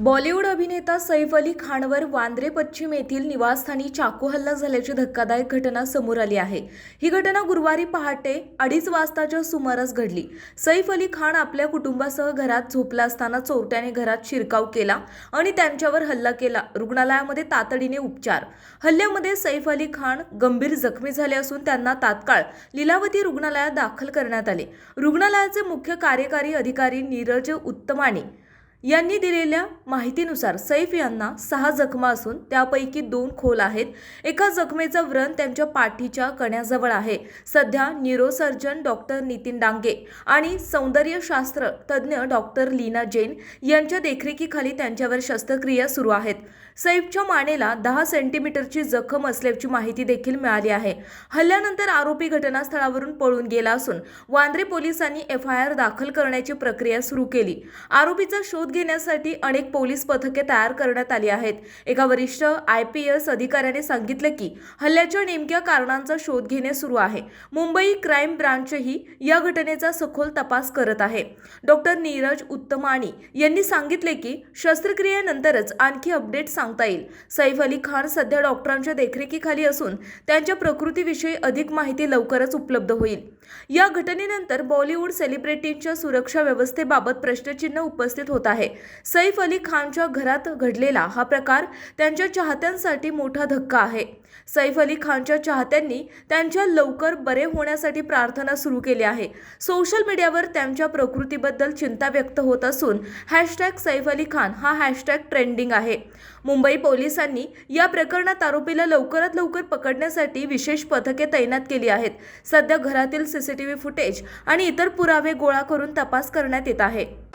बॉलिवूड अभिनेता सैफ अली खानवर वांद्रे पश्चिम येथील निवासस्थानी चाकू हल्ला झाल्याची धक्कादायक घटना समोर आली आहे. ही घटना गुरुवारी पहाटे अडीच वाजताच्या सुमारास घडली. सैफ अली खान आपल्या कुटुंबासह घरात झोपला असताना चोरट्याने घरात शिरकाव केला आणि त्यांच्यावर हल्ला केला. रुग्णालयामध्ये तातडीने उपचार. हल्ल्यामध्ये सैफ अली खान गंभीर जखमी झाले असून त्यांना तात्काळ लीलावती रुग्णालयात दाखल करण्यात आले. रुग्णालयाचे मुख्य कार्यकारी अधिकारी नीरज उत्तमाने यांनी दिलेल्या माहितीनुसार सैफ यांना सहा जखमा असून त्यापैकी दोन खोल आहेत. एका जखमेचा व्रण त्यांच्या पाठीच्या कण्याजवळ आहे. सध्या न्यूरोसर्जन डॉक्टर नितीन डांगे आणि सौंदर्यशास्त्र तज्ज्ञ डॉक्टर लीना जैन यांच्या देखरेखीखाली त्यांच्यावर शस्त्रक्रिया सुरू आहेत. सैफच्या मानेला दहा सेंटीमीटरची जखम असल्याची माहिती देखील मिळाली आहे. हल्ल्यानंतर आरोपी घटनास्थळावरून पळून गेला असून वांद्रे पोलिसांनी एफ आय आर दाखल करण्याची प्रक्रिया सुरू केली. आरोपीचा शोध घेण्यासाठी अनेक पोलीस पथके तयार करण्यात आली आहेत. एका वरिष्ठ आय पी एस अधिकाऱ्याने सांगितलं की हल्ल्याच्या नेमक्या कारणांचा शोध घेणे सुरू आहे. मुंबई क्राईम ब्रांचही या घटनेचा सखोल तपास करत आहे. डॉक्टर नीरज उत्तमाणी यांनी सांगितले की शस्त्रक्रियेनंतरच आणखी अपडेट सांगता येईल. सैफ अली खान सध्या डॉक्टरांच्या देखरेखीखाली असून त्यांच्या प्रकृतीविषयी अधिक माहिती लवकरच उपलब्ध होईल. या घटनेनंतर बॉलिवूड सेलिब्रिटींच्या सुरक्षा व्यवस्थेबाबत प्रश्नचिन्ह उपस्थित होत आहे. आहे. सैफ अली खानच्या घरात घडलेला हा प्रकार त्यांच्या चाहत्यांसाठी मोठा धक्का आहे. सैफ अली खानच्या चाहत्यांनी त्यांच्या लवकर बरे होण्यासाठी प्रार्थना सुरू केली आहे. सोशल मीडियावर त्यांच्या प्रकृतीबद्दल चिंता व्यक्त होत असून हॅशटॅग सैफ अली खान हा हॅशटॅग ट्रेंडिंग आहे. मुंबई पोलिसांनी या प्रकरणात आरोपीला लवकरात लवकर पकडण्यासाठी विशेष पथके तैनात केली आहेत. सध्या घरातील सीसीटीव्ही फुटेज आणि इतर पुरावे गोळा करून तपास करण्यात येत आहे.